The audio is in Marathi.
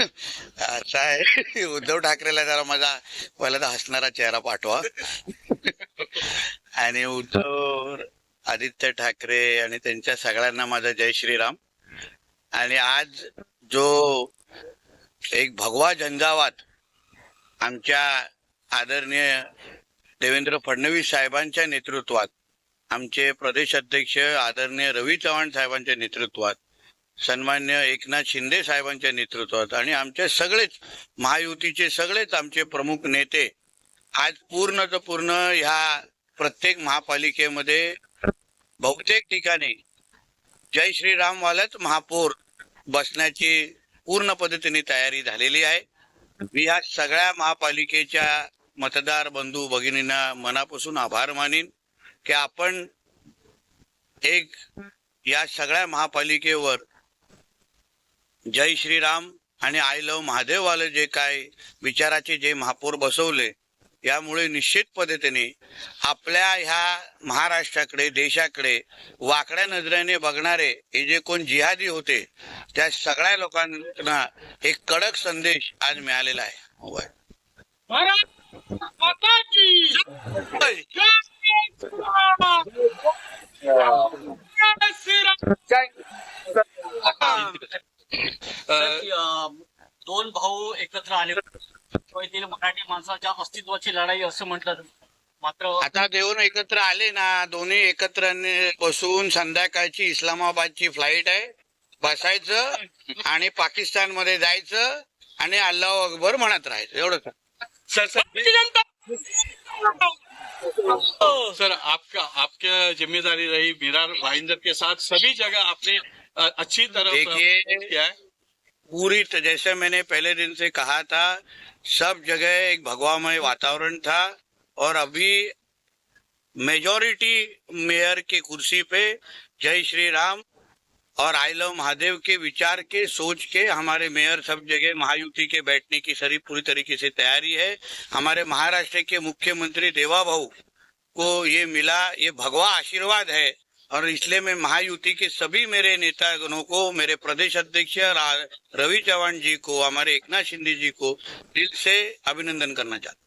असं आहे. उद्धव ठाकरेला जरा माझा पहिला तर हसणारा चेहरा पाठवा. आणि उद्धव आदित्य ठाकरे आणि त्यांच्या सगळ्यांना माझा जय श्रीराम. आणि आज जो एक भगवा झंझावात आमच्या आदरणीय देवेंद्र फडणवीस साहेबांच्या नेतृत्वात आमचे प्रदेश अध्यक्ष आदरणीय रवी चव्हाण साहेबांच्या नेतृत्वात सन्मान्य एकनाथ शिंदे साहेबांच्या नेतृत्वात. आणि आमचे सगळेच महायुतीचे सगळेच आमचे प्रमुख नेते आज पूर्ण तर पूर्ण ह्या प्रत्येक महापालिकेमध्ये बहुतेक ठिकाणी जय श्रीरामवालाच महापौर बसण्याची पूर्ण पद्धतीने तयारी झालेली आहे. मी या सगळ्या महापालिकेच्या मतदार बंधू भगिनींना मनापासून आभार मानीन की आपण एक या सगळ्या महापालिकेवर जय श्रीराम आणि आय लव महादेववाले जे काय विचाराचे जे महापौर बसवले यामुळे निश्चित पद्धतीने आपल्या ह्या महाराष्ट्राकडे देशाकडे वाकड्या नजरेने बघणारे हे जे कोण जिहादी होते त्या सगळ्या लोकांना एक कडक संदेश आज मिळालेला आहे. दोन भाऊ एकत्र आले येथील मराठी माणसाच्या अस्तित्वाची लढाई असं म्हटलं मात्र आता देऊन एकत्र आले ना दोन्ही एकत्र बसून संध्याकाळची इस्लामाबादची फ्लाईट आहे. बसायचं आणि पाकिस्तानमध्ये जायचं आणि अल्लाह अकबर म्हणत राहायचं. एवढंच सर. सर आपका आपका जिम्मेदारी रही मीरा भाईंदर के साथ. सभी जगह आपने अच्छी तरह देखिए, किया है। पूरी जैसे मैंने पहले दिन से कहा था सब जगह एक भगवामय वातावरण था और अभी मेजॉरिटी मेयर की कुर्सी पे जय श्री राम और आई लव महादेव के विचार के सोच के हमारे मेयर सब जगह महायुति के बैठने की सारी पूरी तरीके से तैयारी है। हमारे महाराष्ट्र के मुख्यमंत्री देवा भाऊ को ये मिला ये भगवा आशीर्वाद है। और इसलिए मैं महायुति के सभी मेरे नेतागणों को मेरे प्रदेश अध्यक्ष रवि चौहान जी को हमारे एकनाथ शिंदे जी को दिल से अभिनंदन करना चाहता